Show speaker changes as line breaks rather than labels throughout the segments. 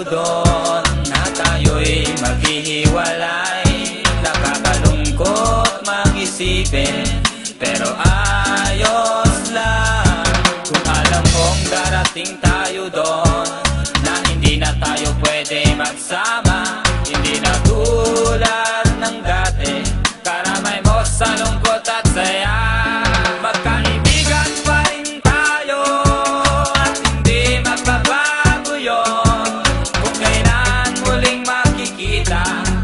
tayo doon na tayo'y maghihiwalay. Nakakalungkot mag-isipin pero ayos lang. Kung alam kong darating tayo doon na hindi na tayo pwede magsama plan.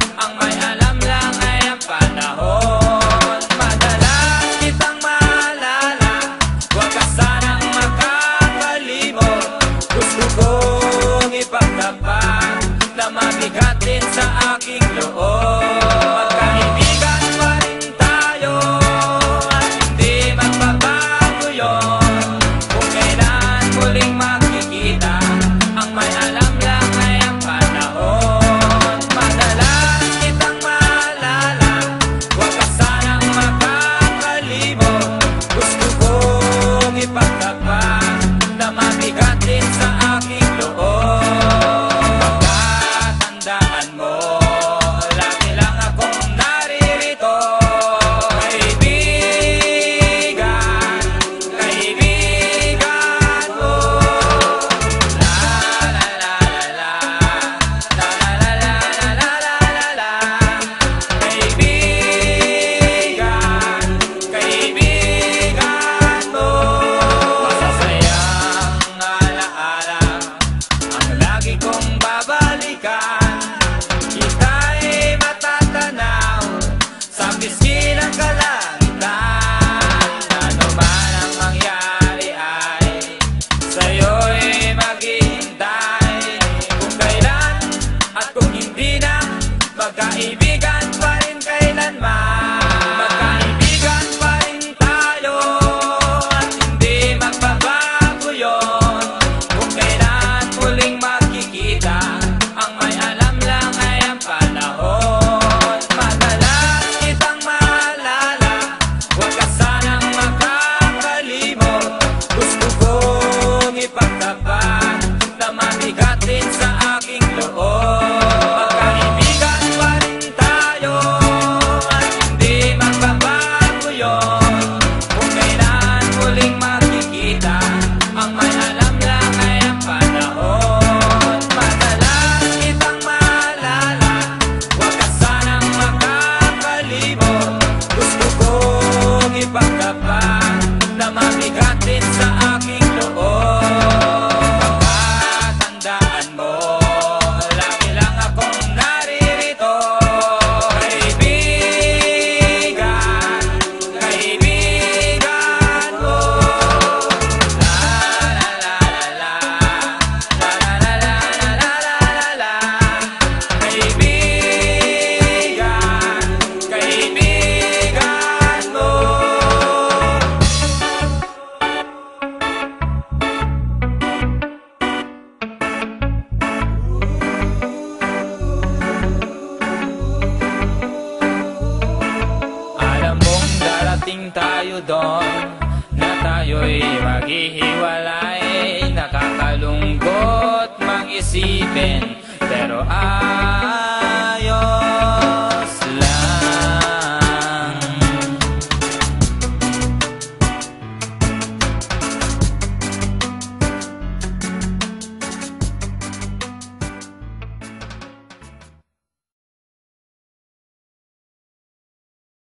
paghihiwalay Nakakalungkot mang isipin